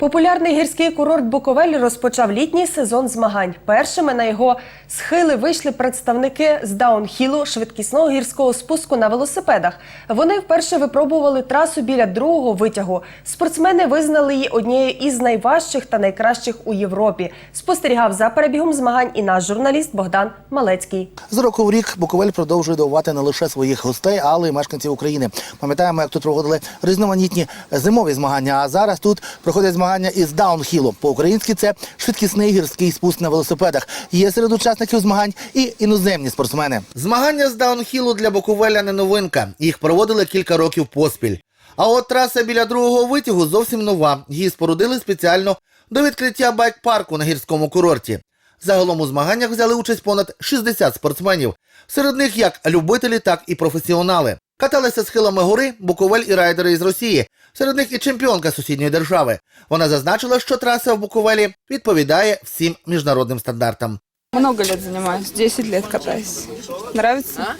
Популярний гірський курорт Буковель розпочав літній сезон змагань. Першими на його схили вийшли представники з даунхілу швидкісного гірського спуску на велосипедах. Вони вперше випробували трасу біля другого витягу. Спортсмени визнали її однією із найважчих та найкращих у Європі. Спостерігав за перебігом змагань і наш журналіст Богдан Малецький. З року в рік Буковель продовжує дивувати не лише своїх гостей, але й мешканців України. Пам'ятаємо, як тут проводили різноманітні зимові змагання. А зараз тут проходять змагання із даунхілу. По-українськи це швидкісний гірський спуск на велосипедах. Є серед учасників змагань і іноземні спортсмени. Змагання з даунхілу для Буковеля не новинка. Їх проводили кілька років поспіль. А от траса біля другого витягу зовсім нова. Її спорудили спеціально до відкриття байк-парку на гірському курорті. Загалом у змаганнях взяли участь понад 60 спортсменів. Серед них як любителі, так і професіонали. Каталися схилами гори Буковель і райдери із Росії. Серед них і чемпіонка сусідньої держави. Вона зазначила, що траса в Буковелі відповідає всім міжнародним стандартам. Много лет занимаюсь, 10 лет катаюсь. Нравится?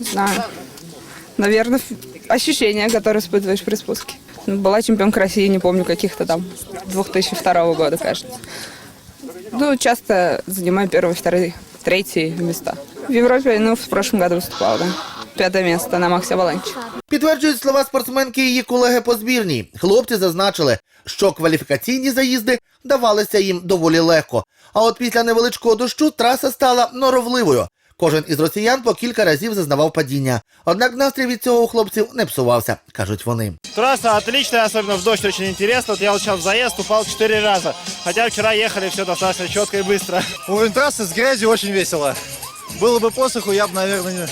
Не знаю. Наверное, ощущения, которые испытываешь при спуске. Ну, Была чемпионка России, не помню, каких-то там 2002 года, кажется. Ну, часто занимаю первые, вторые, третьи места. В Европе, ну, в прошлом году выступала, да. Пятое место на Максе Аваланче. Підтверджують слова спортсменки і її колеги по збірній. Хлопці зазначили, що кваліфікаційні заїзди давалися їм доволі легко. А от після невеличкого дощу траса стала норовливою. Кожен із росіян по кілька разів зазнавав падіння. Однак настрій від цього у хлопців не псувався, кажуть вони. Трасса отличная, особенно в дождь очень интересно. Вот я вот сейчас в заезд упал четыре раза. Хотя вчера ехали все достаточно четко и быстро. Уровень трассы с грязью очень весело. Было бы посуху, я бы, наверное, не...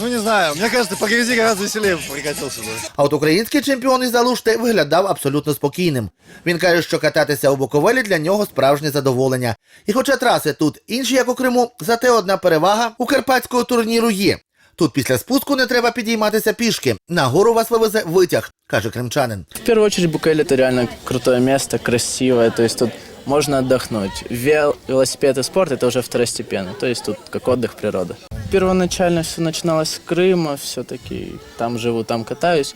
Ну, не знаю. Мені кажется, по грязі гораздо веселее прокатился бы. А от український чемпіон із Залушти виглядав абсолютно спокійним. Він каже, що кататися у Буковелі для нього справжнє задоволення. І хоча траси тут інші, як у Криму, зате одна перевага у карпатського турніру є. Тут після спуску не треба підійматися пішки. На гору вас вивезе витяг, каже кримчанин. В первую очередь Букель это реально крутое место, красивое, то есть тут можно отдохнуть. Вел- велосипед и спорт это уже второстепенно, то есть тут как отдых природа. Первоначально все начиналось с Крыма, все-таки там живу, там катаюсь.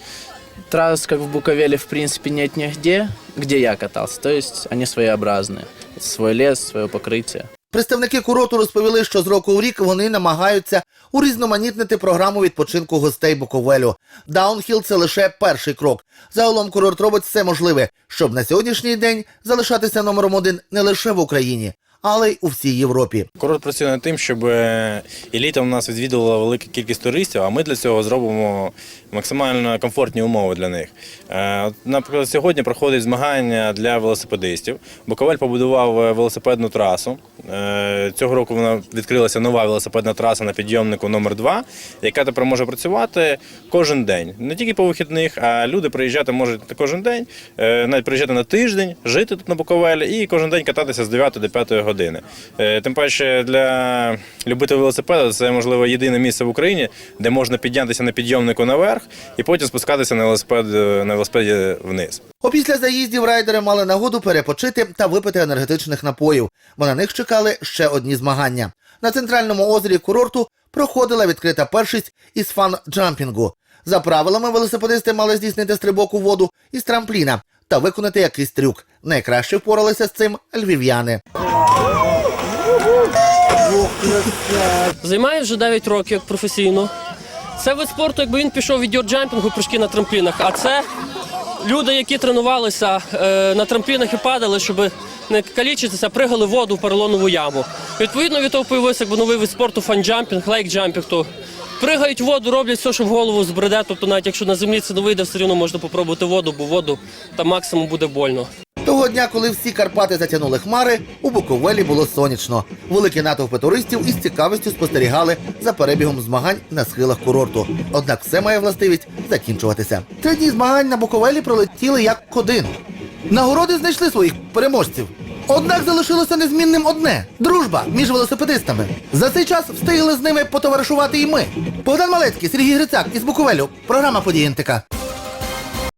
Трасс, как в Буковеле, в принципе, нет нигде, где я катался, то есть они своеобразные. Свой лес, свое покрытие. Представники курорту розповіли, що з року в рік вони намагаються урізноманітнити програму відпочинку гостей Буковелю. Даунхіл це лише перший крок. Загалом курорт робить все можливе, щоб на сьогоднішній день залишатися номером один не лише в Україні, але й у всій Європі. Курорт працює над тим, щоб е, і літом нас відвідувала велика кількість туристів, а ми для цього зробимо максимально комфортні умови для них. Е, Наприклад, сьогодні проходить змагання для велосипедистів. Буковель побудував е, велосипедну трасу. Е, Цього року вона відкрилася нова велосипедна траса на підйомнику номер 2 яка тепер може працювати кожен день. Не тільки по вихідних, а люди приїжджати можуть кожен день, навіть приїжджати на тиждень, жити тут на Буковелі і кожен день кататися з 9 до 5 години. Тим паче для любителів велосипеда це можливо єдине місце в Україні, де можна піднятися на підйомнику наверх і потім спускатися на велосипед на велосипеді вниз. Опісля заїздів райдери мали нагоду перепочити та випити енергетичних напоїв, бо на них чекали ще одні змагання. На центральному озері курорту проходила відкрита першість із фан-джампінгу. За правилами велосипедисти мали здійснити стрибок у воду із трампліна та виконати якийсь трюк. Найкраще впоралися з цим львів'яни. Займаюся вже 9 років професійно. Це вид спорту, якби він пішов від дьорджампінгу, прыжки на трамплінах. А це люди, які тренувалися е, на трамплінах і падали, щоб не калічитися, пригали воду в поролонову яму. Відповідно, від того появився якби, новий вид спорту фанджампінг, лейкджампінг. То пригають воду, роблять все, що в голову збреде. Тобто, навіть якщо на землі це не вийде, все одно можна попробувати воду, бо воду там максимум буде больно. Того дня, коли всі Карпати затягнули хмари, у Буковелі було сонячно. Великі натовпи туристів із цікавістю спостерігали за перебігом змагань на схилах курорту. Однак все має властивість закінчуватися. Три дні змагань на Буковелі пролетіли як один. Нагороди знайшли своїх переможців. Однак залишилося незмінним одне дружба між велосипедистами. За цей час встигли з ними потоваришувати і ми. Богдан Малецький, Сергій Грицак із Буковелю. Програма події НТК.